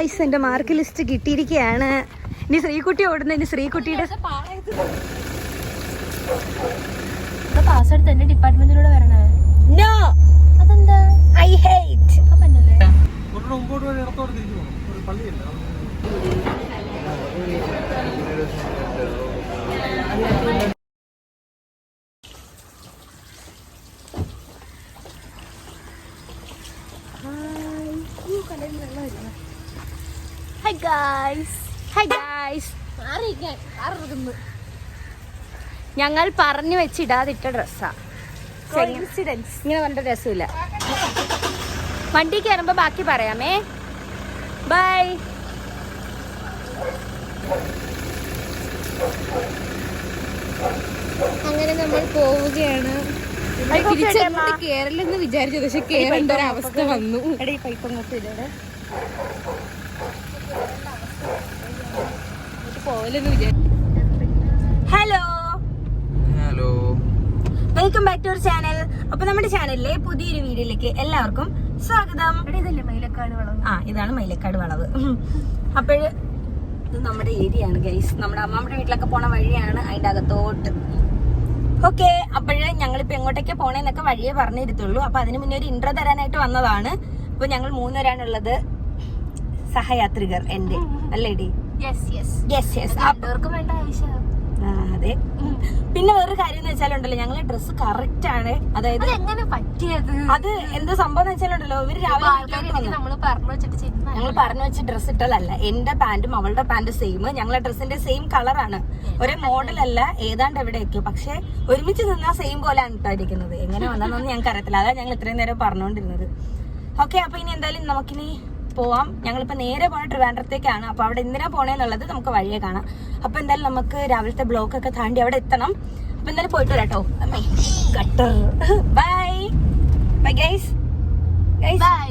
Guys എന്റെ mark list കിട്ടിയിരിക്കുകയാണ് ഇനി ശ്രീകുട്ടി ഓടുന്ന. ഇനി ശ്രീകുട്ടിയുടെ പാസ് എടുത്ത് എന്റെ ഡിപ്പാർട്ട്മെന്റിലൂടെ വരണേ. നോ അതെന്താ? ഐ ഹേറ്റ് അപ്പന്നല്ലേ ഒരു മുമ്പോട്ട് വഴി ഇടത്തോട്ട് തിരിച്ചു പോകണം ഒരു പള്ളിയില്ല ഹൈ ഗായ്സ് ഹൈ ഗായ്സ് ഞങ്ങൾ പറഞ്ഞു വെച്ചിടാതിട്ട ഡ്രസ്സാ. ഇങ്ങനെ പറഞ്ഞ രസമില്ല. വണ്ടി കയറുമ്പോ ബാക്കി പറയാമേ. ബൈ അങ്ങനെ നമ്മൾ പോവുകയാണ്. തിരിച്ചങ്ങോട്ട് കേരളെന്ന് വിചാരിച്ചത്. പക്ഷെ കേരളന്റെ അവസ്ഥ വന്നു പൈപ്പ് അങ്ങോട്ട് ഇതോടെ പോവലെന്ന് വിചാരിച്ചു hello. Hello. Welcome back to our channel അപ്പൊ നമ്മുടെ ചാനലിലെ പുതിയൊരു വീഡിയോയിലേക്ക് എല്ലാവർക്കും സ്വാഗതം. ഇതല്ലേ മയിലക്കാട് വളവ്? ആ ഇതാണ് മൈലക്കാട് വളവ്. അപ്പോഴ് ഇത് നമ്മുടെ ഏരിയ ആണ് ഗൈസ് നമ്മുടെ അമ്മാമ്മയുടെ വീട്ടിലൊക്കെ പോണ വഴിയാണ് അതിന്റെ അകത്തോട്ട്. ഓക്കെ അപ്പോഴ് ഞങ്ങളിപ്പോ എങ്ങോട്ടൊക്കെ പോണേന്നൊക്കെ വഴിയേ പറഞ്ഞിരുത്തുള്ളൂ. അപ്പൊ അതിന് മുന്നേ ഒരു ഇൻട്രോ തരാനായിട്ട് വന്നതാണ്. അപ്പൊ ഞങ്ങൾ മൂന്നുപേരാണുള്ളത് സഹയാത്രികർ എന്റെ അല്ലേടി? യെസ് യെസ് അതെ പിന്നെ വേറൊരു കാര്യം എന്ന് വെച്ചാലുണ്ടല്ലോ ഞങ്ങളെ ഡ്രസ്സ് കറക്റ്റ് ആണ്. അതായത് എങ്ങനെ പറ്റിയത്? അത് എന്ത് സംഭവം എന്ന് വെച്ചാലുണ്ടല്ലോ ഇവർ രാവിലെ നമ്മൾ പറഞ്ഞു വെച്ചിട്ട് ഞങ്ങൾ പറഞ്ഞു വെച്ച ഡ്രസ് ഇട്ടതല്ല. എന്റെ പാന്റും അവളുടെ പാന്റും സെയിം ഞങ്ങളെ ഡ്രസ്സിന്റെ സെയിം കളറാണ് ഒരേ മോഡലല്ല ഏതാണ്ട് എവിടെയൊക്കെ പക്ഷെ ഒരുമിച്ച് നിന്നാ സെയിം പോലെ ആണ് എങ്ങനെ വന്നാന്നൊന്നും ഞങ്ങൾക്ക് അറിയത്തില്ല അതാണ് ഞങ്ങൾ ഇത്രയും നേരം പറഞ്ഞുകൊണ്ടിരുന്നത് ഓക്കെ അപ്പൊ ഇനി എന്തായാലും നമുക്കിനി പോവാം. ഞങ്ങളിപ്പോൾ നേരെ പോണ ട്രിവാൻഡ്രത്തേക്കാണ്. അപ്പോൾ അവിടെ എന്തിനാ പോണേന്നുള്ളത് നമുക്ക് വഴിയെ കാണാം. അപ്പോൾ എന്തായാലും നമുക്ക് രാവിലത്തെ ബ്ലോക്ക് ഒക്കെ താണ്ടി അവിടെ എത്തണം. അപ്പോൾ എന്തായാലും പോയിട്ട് വരാട്ടോ. അമ്മേ ഗട്ടർ ബൈ ബൈ ഗൈസ് ബൈ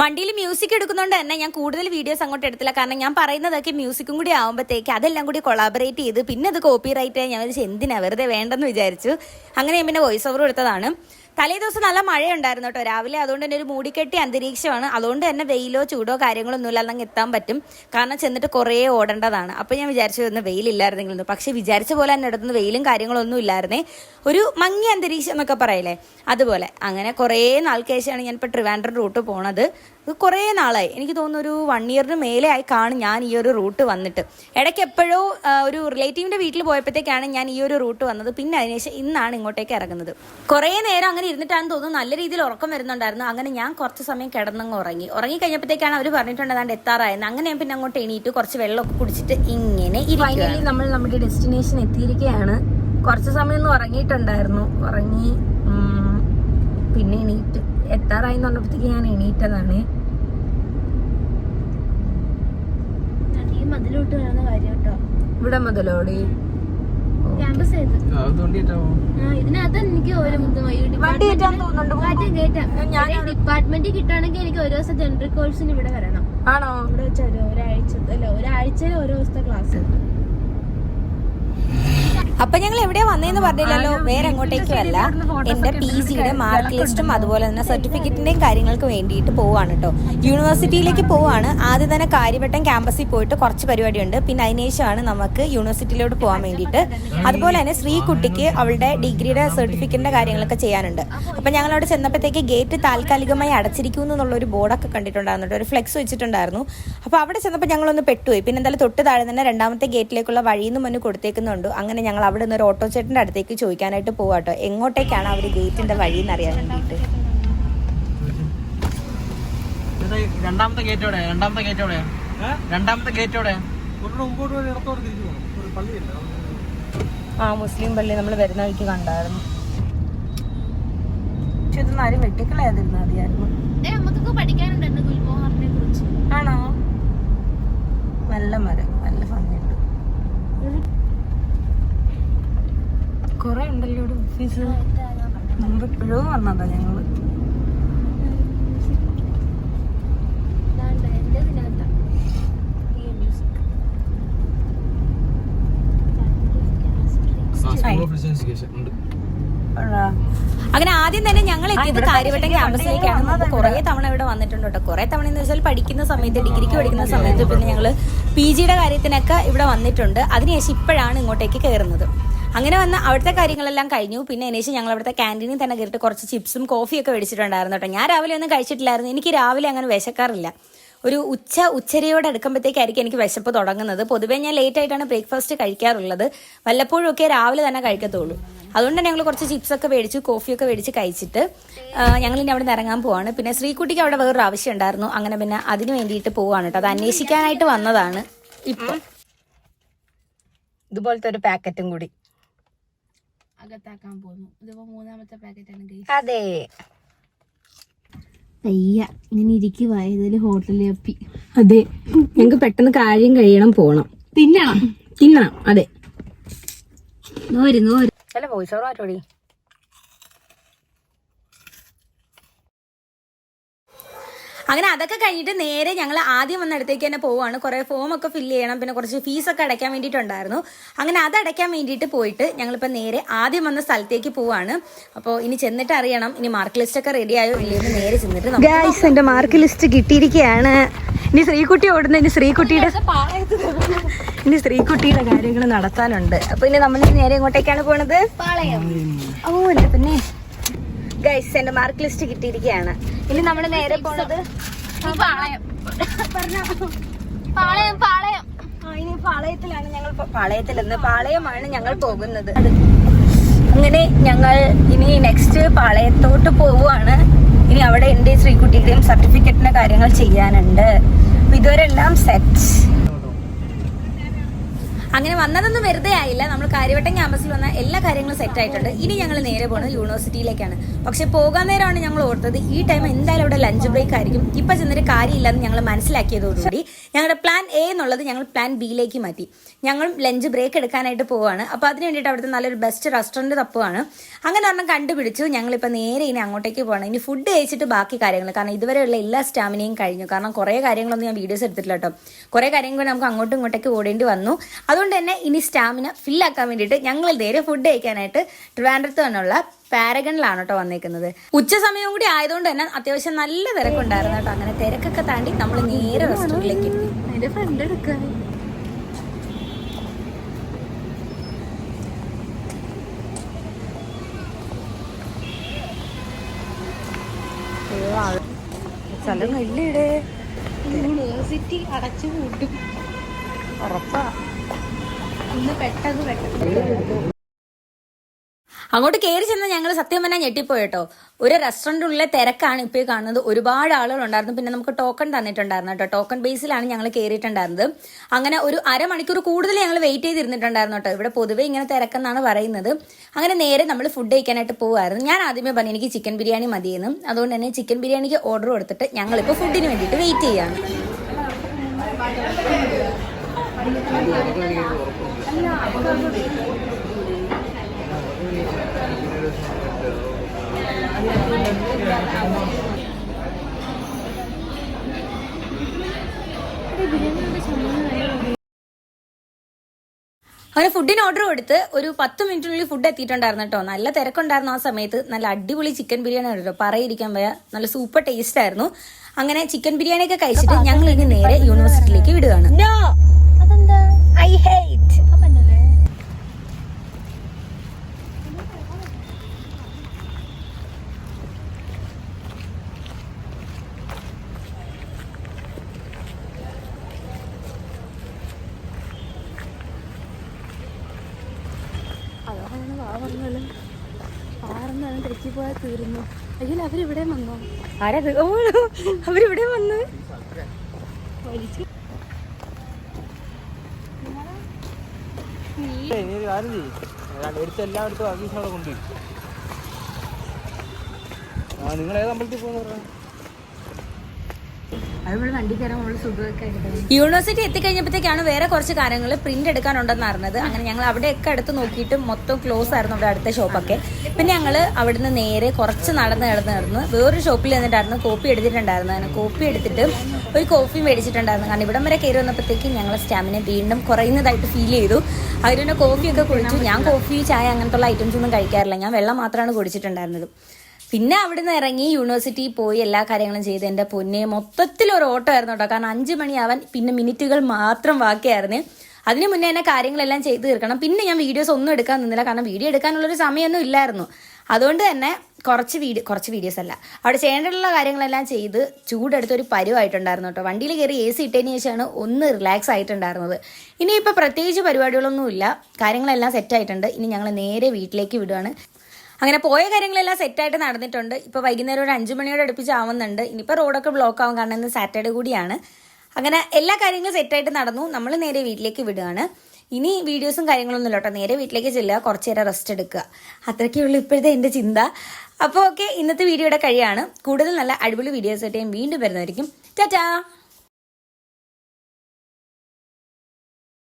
വണ്ടിയിൽ മ്യൂസിക് എടുക്കുന്നതുകൊണ്ട് തന്നെ ഞാൻ കൂടുതൽ വീഡിയോസ് അങ്ങോട്ട് എടുത്തില്ല. കാരണം ഞാൻ പറയുന്നതൊക്കെ മ്യൂസിക്കും കൂടി ആകുമ്പോഴത്തേക്ക് അതെല്ലാം കൂടി കൊളാബറേറ്റ് ചെയ്ത് പിന്നെ അത് കോപ്പി റൈറ്റ് ഞാൻ വിചാരിച്ചു എന്തിനാ വെറുതെ വേണ്ടെന്ന് വിചാരിച്ചു. അങ്ങനെ ഞാൻ പിന്നെ വോയിസ് ഓവർ എടുത്തതാണ് തലേ ദിവസം നല്ല മഴയുണ്ടായിരുന്നു കേട്ടോ. രാവിലെ അതുകൊണ്ട് തന്നെ ഒരു മൂടിക്കെട്ടിയ അന്തരീക്ഷമാണ്. അതുകൊണ്ട് തന്നെ വെയിലോ ചൂടോ കാര്യങ്ങളൊന്നും ഇല്ലാതെ എത്താൻ പറ്റും. കാരണം ചെന്നിട്ട് കുറേ ഓടേണ്ടതാണ്. അപ്പോൾ ഞാൻ വിചാരിച്ചു ഒന്ന് വെയിലില്ലായിരുന്നെങ്കിലും പക്ഷേ വിചാരിച്ച പോലെ തന്നെ ഇടത്തുനിന്ന് വെയിലും കാര്യങ്ങളൊന്നും ഇല്ലായിരുന്നേ. ഒരു മങ്ങി അന്തരീക്ഷം എന്നൊക്കെ പറയില്ലേ? അതുപോലെ. അങ്ങനെ കുറേ നാൾക്ക് ശേഷമാണ് ഞാൻ ഇപ്പോൾ ട്രിവാൻഡ്രം റൂട്ട് പോണത്. കുറേ നാളായി. എനിക്ക് തോന്നുന്നു ഒരു വൺ ഇയറിന് മേലെ ആയി കാണും ഞാൻ ഈ ഒരു റൂട്ട് വന്നിട്ട്. ഇടയ്ക്ക് എപ്പോഴോ ഒരു റിലേറ്റീവിന്റെ വീട്ടിൽ പോയപ്പോഴത്തേക്കാണ് ഞാൻ ഈ ഒരു റൂട്ട് വന്നത്. പിന്നെ അതിനുശേഷം ഇന്നാണ് ഇങ്ങോട്ടേക്ക് ഇറങ്ങുന്നത്. കുറേ നേരം അങ്ങനെ ഇരുന്നിട്ടാണ് തോന്നുന്നു നല്ല രീതിയിൽ ഉറക്കം വരുന്നുണ്ടായിരുന്നു. അങ്ങനെ ഞാൻ കുറച്ച് സമയം കിടന്നങ്ങ് ഉറങ്ങി. ഉറങ്ങി കഴിഞ്ഞപ്പോഴത്തേക്കാണ് അവർ പറഞ്ഞിട്ടുണ്ട് അതാണ്ട് എത്താറായെന്ന്. അങ്ങനെ ഞാൻ പിന്നെ അങ്ങോട്ട് എണീറ്റ് കുറച്ച് വെള്ളമൊക്കെ കുടിച്ചിട്ട് ഇങ്ങനെ ഫൈനലി നമ്മൾ നമ്മുടെ ഡെസ്റ്റിനേഷൻ എത്തിയിരിക്കുകയാണ്. കുറച്ച് സമയം ഒന്ന് ഉറങ്ങിയിട്ടുണ്ടായിരുന്നു. ഉറങ്ങി പിന്നെ എണീറ്റ്. എത്താറായി എന്ന് പറഞ്ഞപ്പോഴത്തേക്ക് ഞാൻ എണീറ്റതാണ്. ഇവിടെ മുതലോടി. ക്യാമ്പസ് ചെയ്ത് അതുകൊണ്ട് ആ ഇതിനകത്ത് എനിക്ക് ഒരു വണ്ടി കയറ്റാൻ തോന്നുന്നുണ്ട് ഞാൻ ഡിപ്പാർട്ട്മെന്റ് കിട്ടുകയാണെങ്കിൽ എനിക്ക് ഒരു ദിവസം ജനറൽ കോഴ്സിന് ഇവിടെ വരണം. ആണോ? ഇവിടെ വെച്ചാൽ ഒരു ഒരാഴ്ച അല്ല ഒരാഴ്ചയിൽ ഓരോ ദിവസത്തെ ക്ലാസ് അപ്പൊ ഞങ്ങൾ എവിടെ വന്നേന്ന് പറഞ്ഞില്ലല്ലോ. വേറെ എങ്ങോട്ടേക്കും അല്ല എന്റെ പി ജിയുടെ മാർക്ക് ലിസ്റ്റും അതുപോലെ തന്നെ സർട്ടിഫിക്കറ്റിന്റെയും കാര്യങ്ങൾക്ക് വേണ്ടിയിട്ട് പോവാണ് കേട്ടോ യൂണിവേഴ്സിറ്റിയിലേക്ക് പോവാണ്. ആദ്യം തന്നെ കാര്യവട്ടം ക്യാമ്പസിൽ പോയിട്ട് കുറച്ച് പരിപാടിയുണ്ട്. പിന്നെ അതിനുശേഷമാണ് നമുക്ക് യൂണിവേഴ്സിറ്റിയിലോട്ട് പോകാൻ വേണ്ടിയിട്ട്. അതുപോലെ തന്നെ ശ്രീകുട്ടിക്ക് അവളുടെ ഡിഗ്രിയുടെ സർട്ടിഫിക്കറ്റിന്റെ കാര്യങ്ങളൊക്കെ ചെയ്യാനുണ്ട്. അപ്പൊ ഞങ്ങൾ അവിടെ ചെന്നപ്പോഴത്തേക്ക് ഗേറ്റ് താൽക്കാലികമായി അടച്ചിരിക്കുന്നു എന്നുള്ള ഒരു ബോർഡൊക്കെ കണ്ടിട്ടുണ്ടായിരുന്നു ഒരു ഫ്ലെക്സ് വെച്ചിട്ടുണ്ടായിരുന്നു. അപ്പൊ അവിടെ ചെന്നപ്പോൾ ഞങ്ങളൊന്ന് പെട്ടുപോയി. പിന്നെ എന്തായാലും തൊട്ട് താഴെ തന്നെ രണ്ടാമത്തെ ഗേറ്റിലേക്കുള്ള വഴിയിൽ നിന്ന് മുന്നിൽ കൊടുത്തേക്കുന്നുണ്ട്. അങ്ങനെ ഞങ്ങൾ അവിടെ നിന്ന് ഒരു ഓട്ടോ ചേട്ടന്റെ അടുത്തേക്ക് ചോദിക്കാനായിട്ട് പോവാട്ടോ എങ്ങോട്ടേക്കാണ് അവർ ഗേറ്റിന്റെ വഴി എന്ന് അറിയാൻ വേണ്ടിയിട്ട് രണ്ടാമത്തെ ഗേറ്റ് എവിടെ രണ്ടാമത്തെ ഗേറ്റ് എവിടെ രണ്ടാമത്തെ ഗേറ്റ് എവിടെ ഒരു മുമ്പോട്ട് വഴി തിരിച്ചു പോകണം ഒരു പള്ളിയില്ല ആ മുസ്ലിം പള്ളി നമ്മൾ വരുന്ന വഴിക്ക് കണ്ടായിരുന്നു. പക്ഷെ ഇതൊന്നും ആരും വെട്ടിക്കളയാതിരുന്ന കുറിച്ച്. ആണോ? നല്ല മരം നല്ല ഭംഗിയുണ്ട് കൊറേ ഉണ്ടല്ലോ ഇവിടെ ഓഫീസ് മുമ്പ് ഇപ്പോഴും വന്നതാ ഞങ്ങൾ. അങ്ങനെ ആദ്യം തന്നെ ഞങ്ങൾ എത്തിയത് കാര്യവട്ടം ക്യാമ്പസിലേക്കാണ് കുറേ തവണ ഇവിടെ വന്നിട്ടുണ്ട് കേട്ടോ. കുറേ തവണ എന്ന് വെച്ചാൽ പഠിക്കുന്ന സമയത്ത് ഡിഗ്രിക്ക് പഠിക്കുന്ന സമയത്ത് പിന്നെ ഞങ്ങൾ പി ജിയുടെ കാര്യത്തിനൊക്കെ ഇവിടെ വന്നിട്ടുണ്ട്. അതിനുശേഷം ഇപ്പോഴാണ് ഇങ്ങോട്ടേക്ക് കയറുന്നത്. അങ്ങനെ വന്ന അവിടുത്തെ കാര്യങ്ങളെല്ലാം കഴിഞ്ഞു. പിന്നെ അതിനുശേഷം ഞങ്ങൾ അവിടുത്തെ ക്യാന്റീനിൽ തന്നെ കയറിയിട്ട് കുറച്ച് ചിപ്സും കോഫിയൊക്കെ മേടിച്ചിട്ടുണ്ടായിരുന്നു കേട്ടോ ഞാൻ രാവിലെ ഒന്നും കഴിച്ചിട്ടില്ലായിരുന്നു. എനിക്ക് രാവിലെ അങ്ങനെ വിശക്കാറില്ല. ഒരു ഉച്ച ഉച്ചരയോട് അടുക്കുമ്പോഴത്തേക്കായിരിക്കും എനിക്ക് വിശപ്പ് തുടങ്ങുന്നത്. പൊതുവേ ഞാൻ ലേറ്റ് ആയിട്ടാണ് ബ്രേക്ക്ഫാസ്റ്റ് കഴിക്കാറുള്ളത്. വല്ലപ്പോഴും ഒക്കെ രാവിലെ തന്നെ കഴിക്കത്തുള്ളൂ. അതുകൊണ്ട് ഞങ്ങൾ കുറച്ച് ചിപ്സ് ഒക്കെ മേടിച്ചു കോഫിയൊക്കെ മേടിച്ച് കഴിച്ചിട്ട് ഞങ്ങൾ ഇനി അവിടെ നിന്ന് ഇറങ്ങാൻ പോവാണ്. പിന്നെ ശ്രീകുട്ടിക്ക് അവിടെ വേറൊരു ആവശ്യം ഉണ്ടായിരുന്നു. അങ്ങനെ പിന്നെ അതിന് വേണ്ടിയിട്ട് പോവാണ് കേട്ടോ അത് അന്വേഷിക്കാനായിട്ട് വന്നതാണ് ഇപ്പം. ഇതുപോലത്തെ ഒരു പാക്കറ്റും കൂടി. അകത്താക്കാൻ പോകുന്നു. ഇതിപ്പോ മൂന്നാമത്തെ പാക്കറ്റ് ആണ് ഗൈസ് അതെ. അയ്യ ഇങ്ങനെ ഇരിക്കുവാ ഏതൊരു ഹോട്ടലിൽ എപ്പി. അതെ. ഞങ്ങൾക്ക് പെട്ടെന്ന് കാര്യം കഴിയണം പോണം. തിന്നണം. തിന്നണം അതെ. നോര് നോര് അല്ല വോയിസ് ഓവർ ആറ്റോടി അങ്ങനെ അതൊക്കെ കഴിഞ്ഞിട്ട് നേരെ ഞങ്ങൾ ആദ്യം വന്ന അടുത്തേക്ക് തന്നെ പോവുകയാണ്. കുറേ ഫോം ഒക്കെ ഫില്ല് ചെയ്യണം. പിന്നെ കുറച്ച് ഫീസൊക്കെ അടയ്ക്കാൻ വേണ്ടിയിട്ടുണ്ടായിരുന്നു. അങ്ങനെ അത് അടയ്ക്കാൻ വേണ്ടിയിട്ട് പോയിട്ട് ഞങ്ങളിപ്പോൾ നേരെ ആദ്യം വന്ന സ്ഥലത്തേക്ക് പോവാണ് അപ്പോൾ ഇനി ചെന്നിട്ട് അറിയണം. ഇനി മാർക്ക് ലിസ്റ്റ് ഒക്കെ റെഡി ആയോ ഇല്ലയെന്ന് നേരെ ചെന്നിട്ട് ഗൈസ് എന്റെ മാർക്ക് ലിസ്റ്റ് കിട്ടിയിരിക്കുകയാണ് ഇനി ശ്രീകുട്ടി ഓടുന്ന ഇനി ശ്രീകുട്ടിയുടെ ഇനി ശ്രീകുട്ടിയുടെ കാര്യങ്ങൾ നടത്താനുണ്ട്. അപ്പൊ ഇനി നമ്മൾ നേരെ ഇങ്ങോട്ടേക്കാണ് പോണത്? ഓ ഗൈസ് എന്റെ മാർക്ക് ലിസ്റ്റ് കിട്ടിയിരിക്കുകയാണ്. ഇനി നമ്മൾ നേരെ പോണത് പാളയം. പാളയം പാളയം. ആ, ഇനി പാളയത്തിലാണ് ഞങ്ങൾ പാളയത്തിൽ നിന്ന് പാളയമാണ് ഞങ്ങൾ പോകുന്നത്. അങ്ങനെ ഞങ്ങൾ ഇനി നെക്സ്റ്റ് പാളയത്തോട്ട് പോവുകയാണ്. ഇനി അവിടെ എന്റെ ശ്രീകുട്ടിയുടെയും സർട്ടിഫിക്കറ്റിന്റെ കാര്യങ്ങൾ ചെയ്യാനുണ്ട്. ഇതുവരെല്ലാം ഇതുവരെ സെറ്റ് അങ്ങനെ വന്നതൊന്നും വെറുതെ ആയില്ല. നമ്മൾ കാര്യവട്ടം ക്യാമ്പസിൽ വന്ന എല്ലാ കാര്യങ്ങളും സെറ്റ് ആയിട്ടുണ്ട്. ഇനി ഞങ്ങൾ നേരെ പോകുന്നത് യൂണിവേഴ്സിറ്റിയിലേക്കാണ്. പക്ഷെ പോകാൻ നേരമാണ് ഞങ്ങൾ ഓർത്തത്. ഈ ടൈം എന്തായാലും അവിടെ ലഞ്ച് ബ്രേക്ക് ആയിരിക്കും. ഇപ്പൊ ചെന്നൊരു കാര്യമില്ലെന്ന് ഞങ്ങൾ മനസ്സിലാക്കിയതോടുകൂടി ഞങ്ങളുടെ പ്ലാൻ എ എന്നുള്ളത് ഞങ്ങൾ പ്ലാൻ ബിയിലേക്ക് മാറ്റി. ഞങ്ങൾ ലഞ്ച് ബ്രേക്ക് എടുക്കാനായിട്ട് പോവുകയാണ് അപ്പോൾ അതിന് വേണ്ടിയിട്ട് അവിടുത്തെ നല്ലൊരു ബെസ്റ്റ് റെസ്റ്റോറന്റ് തപ്പുവാണ്. അങ്ങനെ ഒരെണ്ണം കണ്ടുപിടിച്ചു. ഞങ്ങളിപ്പോൾ നേരെ ഇനി അങ്ങോട്ടേക്ക് പോകണം ഇനി ഫുഡ് കഴിച്ചിട്ട് ബാക്കി കാര്യങ്ങൾ. കാരണം ഇതുവരെയുള്ള എല്ലാ സ്റ്റാമിനയും കഴിഞ്ഞു. കാരണം കുറേ കാര്യങ്ങളൊന്നും ഞാൻ വീഡിയോസ് എടുത്തിട്ടില്ല കേട്ടോ കുറേ കാര്യങ്ങൾ നമുക്ക് അങ്ങോട്ടും ഇങ്ങോട്ടേക്ക് ഓടേണ്ടി വന്നു. അതുകൊണ്ട് തന്നെ ഇനി സ്റ്റാമിന ഫില്ലാക്കാൻ വേണ്ടിയിട്ട് ഞങ്ങൾ നേരെ ഫുഡ് കഴിക്കാനായിട്ട് ട്രിവാൻഡ്രത്ത് തന്നെയുള്ള പാരഗണിലാണ് കേട്ടോ വന്നേക്കുന്നത്. ഉച്ച സമയവും കൂടി ആയതുകൊണ്ട് തന്നെ അത്യാവശ്യം നല്ല തിരക്കുണ്ടായിരുന്നു കേട്ടോ അങ്ങനെ തിരക്കൊക്കെ താണ്ടി നമ്മൾ നേരെ റെസ്റ്റോറന്റിലേക്ക് എത്തി അതിന്റെ ഫ്രണ്ട് എടുക്കുക സ്ഥലം ഇല്ലേ യൂണിവേഴ്സിറ്റി അടച്ചു കൂട്ടും ഉറപ്പാ. ഇന്ന് പെട്ടെന്ന് പെട്ടത് അങ്ങോട്ട് കയറി ചെന്ന് ഞങ്ങൾ സത്യം പറഞ്ഞാൽ ഞെട്ടിപ്പോയിട്ടോ. ഒരു റെസ്റ്റോറന്റിനുള്ളിലെ തിരക്കാണ് ഇപ്പോൾ കാണുന്നത്. ഒരുപാട് ആളുകളുണ്ടായിരുന്നു പിന്നെ നമുക്ക് ടോക്കൺ തന്നിട്ടുണ്ടായിരുന്നു കേട്ടോ. ടോക്കൺ ബേസിലാണ് ഞങ്ങൾ കയറിയിട്ടുണ്ടായിരുന്നത് അങ്ങനെ ഒരു അരമണിക്കൂർ കൂടുതൽ ഞങ്ങൾ വെയിറ്റ് ചെയ്തിരുന്നിട്ടുണ്ടായിരുന്നു കേട്ടോ. ഇവിടെ പൊതുവേ ഇങ്ങനെ തിരക്കെന്നാണ് പറയുന്നത്. അങ്ങനെ നേരെ നമ്മൾ ഫുഡ് കഴിക്കാനായിട്ട് പോകുമായിരുന്നു ഞാൻ ആദ്യമേ പറഞ്ഞു എനിക്ക് ചിക്കൻ ബിരിയാണി മതിയെന്നും. അതുകൊണ്ട് തന്നെ ചിക്കൻ ബിരിയാണിക്ക് ഓർഡർ കൊടുത്തിട്ട് ഞങ്ങളിപ്പോൾ ഫുഡിന് വേണ്ടിയിട്ട് വെയിറ്റ് ചെയ്യാണ്. അങ്ങനെ ഫുഡിന് ഓർഡർ കൊടുത്ത് ഒരു പത്ത് മിനിറ്റിനുള്ളിൽ ഫുഡ് എത്തിയിട്ടുണ്ടായിരുന്നു കേട്ടോ. നല്ല തിരക്കുണ്ടായിരുന്നു ആ സമയത്ത്. നല്ല അടിപൊളി ചിക്കൻ ബിരിയാണി കേട്ടോ പറയിരിക്കാൻ വയ്യ നല്ല സൂപ്പർ ടേസ്റ്റ് ആയിരുന്നു. അങ്ങനെ ചിക്കൻ ബിരിയാണി ഒക്കെ കഴിച്ചിട്ട് ഞങ്ങൾ ഇനി നേരെ യൂണിവേഴ്സിറ്റിയിലേക്ക് വിടുകയാണ് അതെന്താ ഐ ഹേറ്റ് ആറെന്നാണ് തെറ്റി പോയാൽ തീർന്നു അയ്യോ അവരിവിടെ വന്നോ? ആരത് ഓ അവരിവിടെ വന്ന്. ആ നിങ്ങൾ ഏത് അമ്പലത്തിൽ പോകുന്ന പറഞ്ഞു? യൂണിവേഴ്സിറ്റി എത്തിക്കഴിഞ്ഞപ്പോഴത്തേക്കാണ് വേറെ കുറച്ച് കാര്യങ്ങൾ പ്രിന്റ് എടുക്കാനുണ്ടെന്ന് അറിഞ്ഞത്. അങ്ങനെ ഞങ്ങൾ അവിടെയൊക്കെ അടുത്ത് നോക്കിയിട്ട് മൊത്തം ക്ലോസ് ആയിരുന്നു അവിടെ അടുത്ത ഷോപ്പൊക്കെ പിന്നെ ഞങ്ങൾ അവിടുന്ന് നേരെ കുറച്ച് നടന്ന് നടന്ന് നടന്ന് വേറൊരു ഷോപ്പിൽ നിന്നിട്ടായിരുന്നു കോപ്പി എടുത്തിട്ടുണ്ടായിരുന്നു അങ്ങനെ കോപ്പി എടുത്തിട്ട് ഒരു കോഫി മേടിച്ചിട്ടുണ്ടായിരുന്നു. കാരണം ഇവിടം വരെ കയറി വന്നപ്പോഴത്തേക്കും ഞങ്ങൾ സ്റ്റാമിന വീണ്ടും കുറയുന്നതായിട്ട് ഫീൽ ചെയ്തു. പിന്നെ കോഫിയൊക്കെ കുടിച്ചു. ഞാൻ കോഫി ചായ അങ്ങനത്തെ ഐറ്റംസ് ഒന്നും കഴിക്കാറില്ല. ഞാൻ വെള്ളം മാത്രമാണ് കുടിച്ചിട്ടുണ്ടായിരുന്നത്. പിന്നെ അവിടുന്ന് ഇറങ്ങി യൂണിവേഴ്സിറ്റി പോയി എല്ലാ കാര്യങ്ങളും ചെയ്ത് എന്റെ പൊന്നെ മൊത്തത്തിൽ ഒരു ഓട്ടോ ആയിരുന്നു കേട്ടോ. കാരണം അഞ്ച് മണിയാവാൻ പിന്നെ മിനിറ്റുകൾ മാത്രം ബാക്കിയായിരുന്നു. അതിന് മുന്നേ എന്നെ കാര്യങ്ങളെല്ലാം ചെയ്ത് തീർക്കണം. പിന്നെ ഞാൻ വീഡിയോസ് ഒന്നും എടുക്കാൻ നിന്നില്ല. കാരണം വീഡിയോ എടുക്കാനുള്ളൊരു സമയമൊന്നും ഇല്ലായിരുന്നു. അതുകൊണ്ട് തന്നെ കുറച്ച് വീഡിയോ കുറച്ച് വീഡിയോസ് അല്ല. അവിടെ ചെയ്യേണ്ടുള്ള കാര്യങ്ങളെല്ലാം ചെയ്ത് ചൂടെടുത്ത് ഒരു പരുവായിട്ടുണ്ടായിരുന്നു കേട്ടോ. വണ്ടിയിൽ കയറി എ സി ഇട്ടതിന് ശേഷമാണ് ഒന്ന് റിലാക്സ് ആയിട്ടുണ്ടായിരുന്നത്. ഇനിയിപ്പോൾ പ്രത്യേകിച്ച് പരിപാടികളൊന്നുമില്ല. കാര്യങ്ങളെല്ലാം സെറ്റ് ആയിട്ടുണ്ട്. ഇനി ഞങ്ങൾ നേരെ വീട്ടിലേക്ക് വിടുവാണ്. അങ്ങനെ പോയ കാര്യങ്ങളെല്ലാം സെറ്റായിട്ട് നടന്നിട്ടുണ്ട്. ഇപ്പോൾ വൈകുന്നേരം ഒരു അഞ്ച് മണിയോട് അടുപ്പിച്ച് ആവുന്നുണ്ട്. ഇനിയിപ്പോൾ റോഡൊക്കെ ബ്ലോക്ക് ആവും. കാരണം ഇന്ന് സാറ്റർഡേ കൂടിയാണ്. അങ്ങനെ എല്ലാ കാര്യങ്ങളും സെറ്റായിട്ട് നടന്നു. നമ്മൾ നേരെ വീട്ടിലേക്ക് വിടുകയാണ്. ഇനി വീഡിയോസും കാര്യങ്ങളൊന്നും ഇല്ല കേട്ടോ. നേരെ വീട്ടിലേക്ക് ചെല്ലുക. കുറച്ച് നേരം റെസ്റ്റ് എടുക്കുക. അത്രയ്ക്കേ ഉള്ളൂ ഇപ്പോഴത്തെ എന്റെ ചിന്ത. അപ്പോൾ ഓക്കെ ഇന്നത്തെ വീഡിയോയുടെ കഴിയാണ്. കൂടുതൽ നല്ല അടിപൊളി വീഡിയോസ് ആയിട്ട് വീണ്ടും വരുന്നതായിരിക്കും. ടാറ്റാ